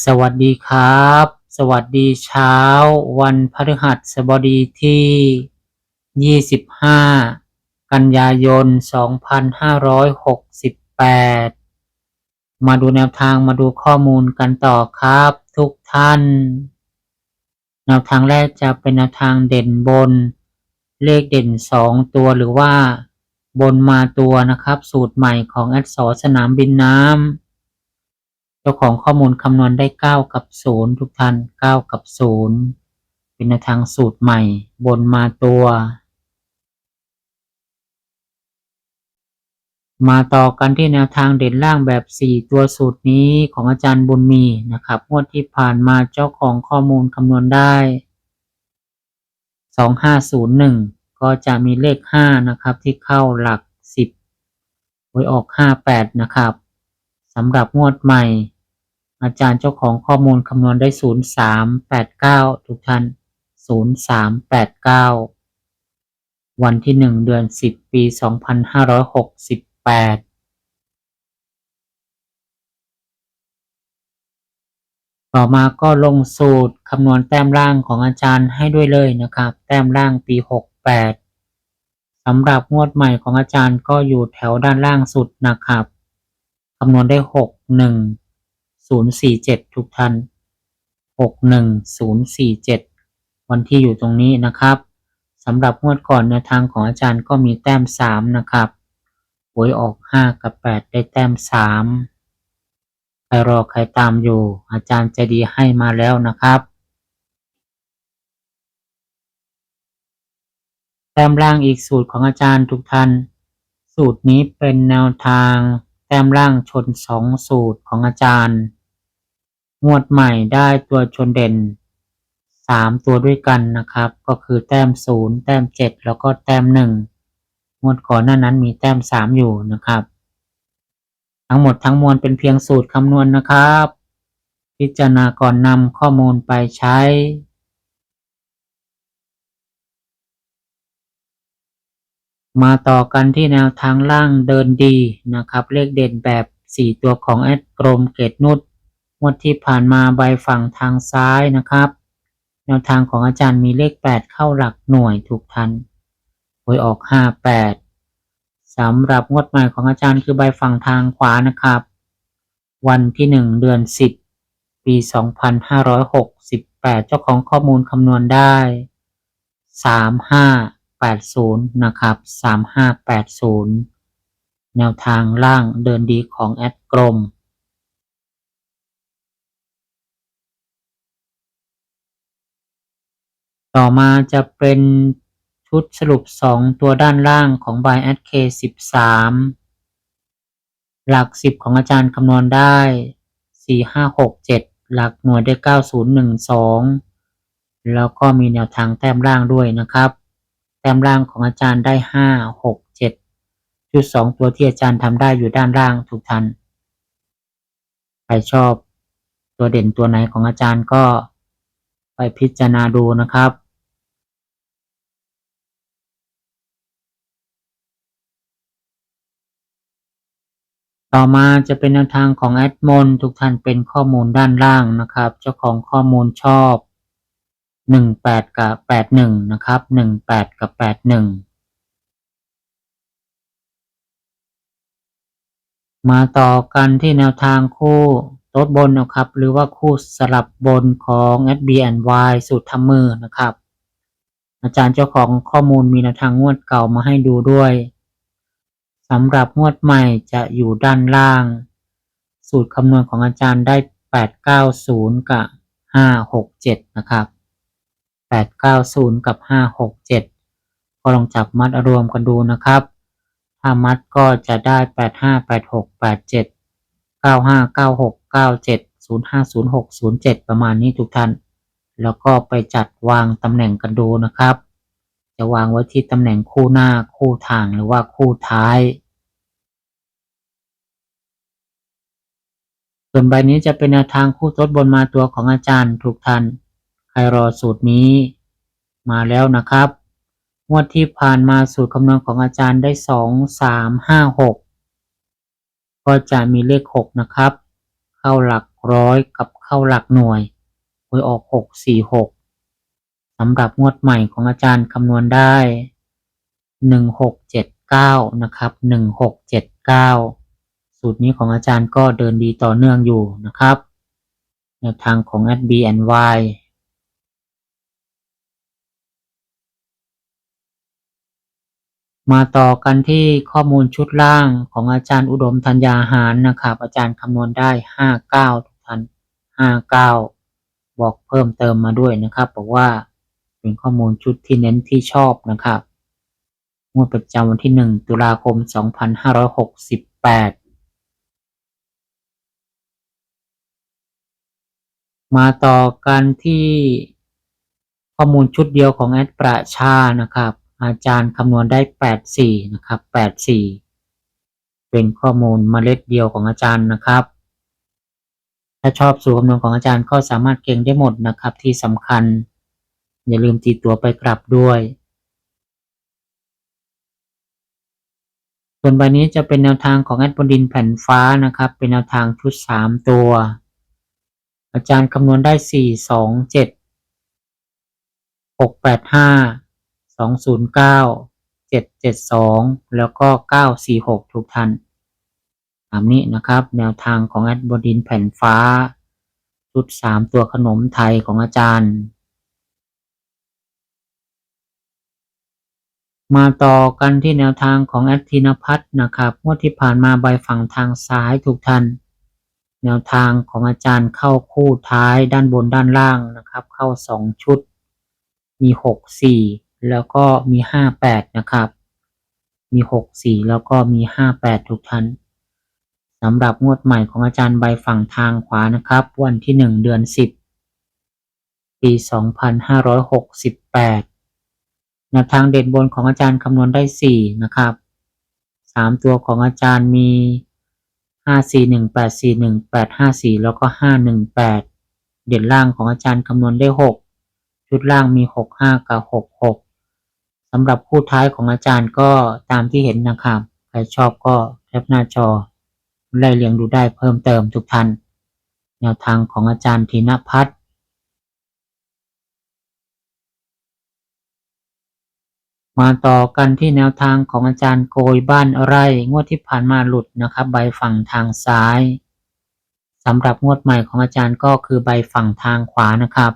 สวัสดีครับ สวัสดีเช้า วันพฤหัสบดีที่ 25 กันยายน 2568 มาดูแนวทางมาดูข้อมูลกันต่อครับ ทุกท่าน แนวทางแรกจะเป็นแนวทางเด่นบน เลขเด่น 2 ตัวหรือว่าบนมาตัวนะครับ สูตรใหม่ของแอดสอสนามบินน้ำ เจ้าของข้อมูลคำนวณได้ 9 กับ 0 ทุกท่าน 9 กับ 0 เป็นแนวทางสูตรใหม่ บนมาตัว มาต่อกันที่แนวทางเด่นล่างแบบ 4 ตัวสูตรนี้ของอาจารย์บุญมีนะครับงวดที่ผ่านมาเจ้าของข้อมูลคำนวณได้ 2501 ก็จะมีเลข 5 นะครับที่เข้าหลัก 10 ไว้ออก 58 นะครับสำหรับงวดใหม่ อาจารย์เจ้าของข้อมูลคำนวณได้ 0389 ทุกท่าน 0389 วันที่ 1 เดือน 10 ปี 2568ต่อมาก็ลงสูตรคำนวณแต้มล่างของอาจารย์ให้ด้วยเลยนะครับ แต้มล่างปี 68สำหรับงวดใหม่ของอาจารย์ก็อยู่แถวด้านล่างสุดนะครับคำนวณได้ 61 61047ทุกท่าน61047วันที่อยู่ตรงนี้นะครับสำหรับงวดก่อนแนวทางของอาจารย์ก็มีแต้ม3นะครับหวยออก5กับ8ได้แต้ม3ใครรอใครตามอยู่ อาจารย์จะดีให้มาแล้วนะครับ แต้มล่างอีกสูตรของอาจารย์ทุกท่านสูตรนี้เป็นแนวทาง ต้มล่างชนสองสูตรของอาจารย์ งวดใหม่ได้ตัวชนเด่นสามตัวด้วยกันนะครับ ก็คือแต้มศูนย์แต้มเจ็ดแล้วก็แต้มหนึ่งงวดก่อนหน้านั้นมีแต้มสามอยู่นะครับ ทั้งหมดทั้งมวลเป็นเพียงสูตรคำนวณนะครับ พิจารณาก่อนนำข้อมูลไปใช้ มาต่อกันที่แนวทางล่างเดินดีนะครับ เลขเด่นแบบ 4 ตัวของแอดกรมเกตนุชงวดที่ผ่านมาใบฝั่งทางซ้ายนะครับ แนวทางของอาจารย์มีเลข 8 เข้าหลักหน่วยถูกทันหวยออก 58สำหรับงวดใหม่ของอาจารย์คือใบฝั่งทางขวานะครับ วันที่ 1 เดือน 10 ปี 2568 เจ้าของข้อมูลคำนวณได้ 3580 นะครับ 3580 แนวทางล่างเดินดีของแอดกรมต่อมาจะเป็นชุดสรุป 2 ตัวด้านล่างของ by a d k 13 หลัก 10 ของอาจารย์คำนวณได้ 4 5 6 7 หลักหน่วยได้ 9012 แล้วก็มีแนวทางแต้มล่างด้วยนะครับ แต้มล่างของอาจารย์ได้5 6 7ชุด2ตัวที่อาจารย์ทำได้อยู่ด้านล่างทุกท่านใครชอบตัวเด่นตัวไหนของอาจารย์ก็ไปพิจารณาดูนะครับต่อมาจะเป็นแนวทางของแอดมอนทุกท่านเป็นข้อมูลด้านล่างนะครับ เจ้าของข้อมูลชอบ 18กับ81นะครับ18กับ81มาต่อกันที่แนวทางคู่โต๊ดบนนะครับ หรือว่าคู่สลับบนของ SBNY สูตรทำมือนะครับ อาจารย์เจ้าของข้อมูลมีแนวทางงวดเก่ามาให้ดูด้วยสำหรับงวดใหม่จะอยู่ด้านล่าง สูตรคำนวณของอาจารย์ได้ 890 กับ 567 นะครับ 890 กับ 567 ก็ลองจับมัดรวมกันดูนะครับ ถ้ามัดก็จะได้แปดห้าแปดหกแปดเจ็ดเก้าห้าเก้าหกเก้าเจ็ดศูนย์ห้าศูนย์หกศูนย์เจ็ดประมาณนี้ทุกท่าน แล้วก็ไปจัดวางตำแหน่งกันดูนะครับ จะวางไว้ที่ตำแหน่งคู่หน้าคู่ทางหรือว่าคู่ท้ายส่วนใบนี้จะเป็นแนวทางคู่ทดบนมาตัวของอาจารย์ทุกท่าน ใครรอสูตรนี้ มาแล้วนะครับ งวดที่ผ่านมาสูตรคำนวณของอาจารย์ได้สองสามห้าหกก็จะมีเลขหกนะครับ เข้าหลักร้อยกับเข้าหลักหน่วยหวยออกหกสี่หกสำหรับงวดใหม่ของอาจารย์คำนวณได้หนึ่งหกเจ็ดเก้านะครับหนึ่งหกเจ็ดเก้าสูตรนี้ของอาจารย์ก็เดินดีต่อเนื่องอยู่นะครับแนวทางของ s b n y มาต่อกันที่ข้อมูลชุดล่างของอาจารย์อุดมธัญญาหารนะครับ อาจารย์คำนวณได้ห้าเก้าทุกท่านห้าเก้าบอกเพิ่มเติมมาด้วยนะครับ บอกว่าเป็นข้อมูลชุดที่เน้นที่ชอบนะครับงวดประจำวันที่หนึ่งตุลาคมสองพันห้าร้อยหกสิบแปดมาต่อกันที่ข้อมูลชุดเดียวของแอดประชานะครับ อาจารย์คำนวณได้แปดสี่นะครับแปดสี่เป็นข้อมูลเมล็ดเดียวของอาจารย์นะครับ ถ้าชอบสูตรคำนวณของอาจารย์ก็สามารถเก่งได้หมดนะครับ ที่สำคัญ อย่าลืมตีตัวไปกลับด้วย ส่วนใบนี้จะเป็นแนวทางของแอดบนดินแผ่นฟ้านะครับ เป็นแนวทางชุดสามตัว อาจารย์คำนวณได้สี่สองเจ็ ดหกแปดห้าสองศูนย์เก้าเจ็ดเจ็ดสองแล้วก็เก้าสี่หกทุกท่านตามนี้นะครับแนวทางของแอดบดินแผ่นฟ้า ชุดสามตัวขนมไทยของอาจารย์ มาต่อกันที่แนวทางของแอดธินพัฒน์นะครับงวดที่ผ่านมาใบฝั่งทางซ้ายทุกท่านแนวทางของอาจารย์เข้าคู่ท้ายด้านบนด้านล่างนะครับ เข้าสองชุด มีหกสี่ แล้วก็มีห้าแปดนะครับ มีหกสี่แล้วก็มีห้าแปดทุกท่านสำหรับงวดใหม่ของอาจารย์ใบฝั่งทางขวานะครับ วันที่หนึ่งเดือนสิบปีสองพันห้าร้อยหกสิบแปดนวทางเด่นบนของอาจารย์คำนวณได้สี่นะครับสามตัวของอาจารย์มีห้าสี่หนึ่งแปดสี่หนึ่งแปดห้าสี่แล้วก็ห้าหนึ่งแปดเด่นล่างของอาจารย์คำนวณได้หกชุดล่างมีหกห้ากับหกหก สำหรับคู่ท้ายของอาจารย์ก็ตามที่เห็นนะครับ ใครชอบก็แคปหน้าจอไล่เรียงดูได้เพิ่มเติมทุกท่าน แนวทางของอาจารย์ธีนพัฒน์มาต่อกันที่แนวทางของอาจารย์โกยบ้านไร่งวดที่ผ่านมาหลุดนะครับ ใบฝั่งทางซ้ายสำหรับงวดใหม่ของอาจารย์ก็คือใบฝั่งทางขวานะครับ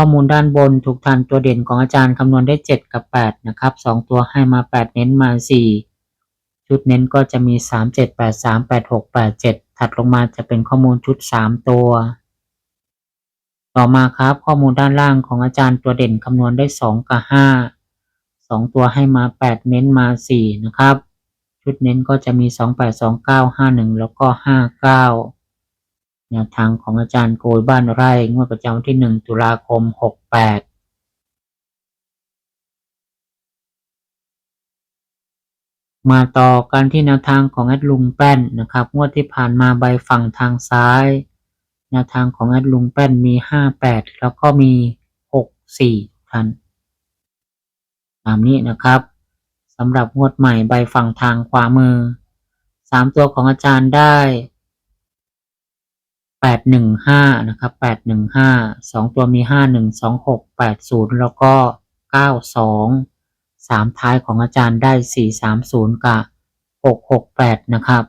ข้อมูลด้านบนถูกทันตัวเด่นของอาจารย์คำนวณได้ 7 กับ 8 นะครับ 2 ตัวให้มา 8 เน้นมา 4 ชุดเน้นก็จะมี 3 7 8 3 8 6 8 7 ถัดลงมาจะเป็นข้อมูลชุด 3 ตัว ต่อมาครับข้อมูลด้านล่างของอาจารย์ตัวเด่นคำนวณได้ 2 กับ 5 2 ตัวให้มา 8 เน้นมา 4 นะครับ ชุดเน้นก็จะมี 2 8 2 9 5 1 แล้วก็ 5 9 แนวทางของอาจารย์โกยบ้านไร่งวดประจำวันที่หนึ่งตุลาคมหกแปดมาต่อกันที่แนวทางของแอดลุงแป้นนะครับ งวดที่ผ่านมาใบฝั่งทางซ้าย แนวทางของแอดลุงแป้นมีห้าแปดแล้วก็มีหกสี่ท่านตามนี้นะครับสำหรับงวดใหม่ใบฝั่งทางขวามือสามตัวของอาจารย์ได้ แปดหนึ่งห้านะครับแปดหนึ่งห้าสองตัวมีห้าหนึ่งสองหกแปดศูนย์แล้วก็เก้าสองสามท้ายของอาจารย์ได้สี่สามศูนย์กับหกหกแปดนะครับ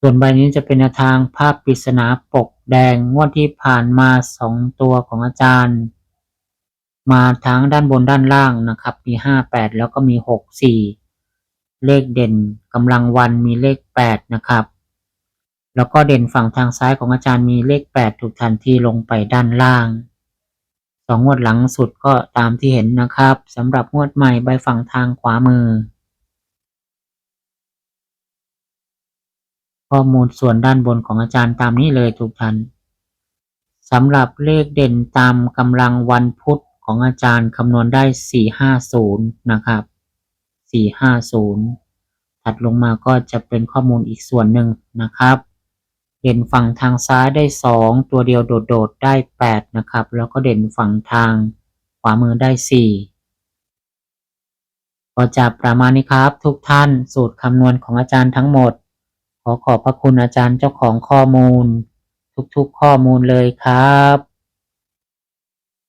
ส่วนใบนี้จะเป็นทางภาพปริศนาปกแดงงวดที่ผ่านมาสองตัวของอาจารย์ มาทั้งด้านบนด้านล่างนะครับ มีห้าแปดแล้วก็มีหกสี่ เลขเด่นกำลังวันมีเลขแปดนะครับ แล้วก็เด่นฝั่งทางซ้ายของอาจารย์มีเลขแปดถูกทันทีลงไปด้านล่างสองงวดหลังสุดก็ตามที่เห็นนะครับสำหรับงวดใหม่ใบฝั่งทางขวามือ ข้อมูลส่วนด้านบนของอาจารย์ตามนี้เลยทุกท่านสำหรับเลขเด่นตามกำลังวันพุธของอาจารย์คำนวณได้ 450 นะครับ 450 ถัดลงมาก็จะเป็นข้อมูลอีกส่วนหนึ่งนะครับ เด่นฝั่งทางซ้ายได้ 2 ตัวเดียวโดดๆได้ 8 นะครับ แล้วก็เด่นฝั่งทางขวามือได้ 4 ก็จะประมาณนี้ครับ ทุกท่านสูตรคำนวณของอาจารย์ทั้งหมด ขอขอบพระคุณอาจารย์เจ้าของข้อมูล ทุกๆข้อมูลเลยครับ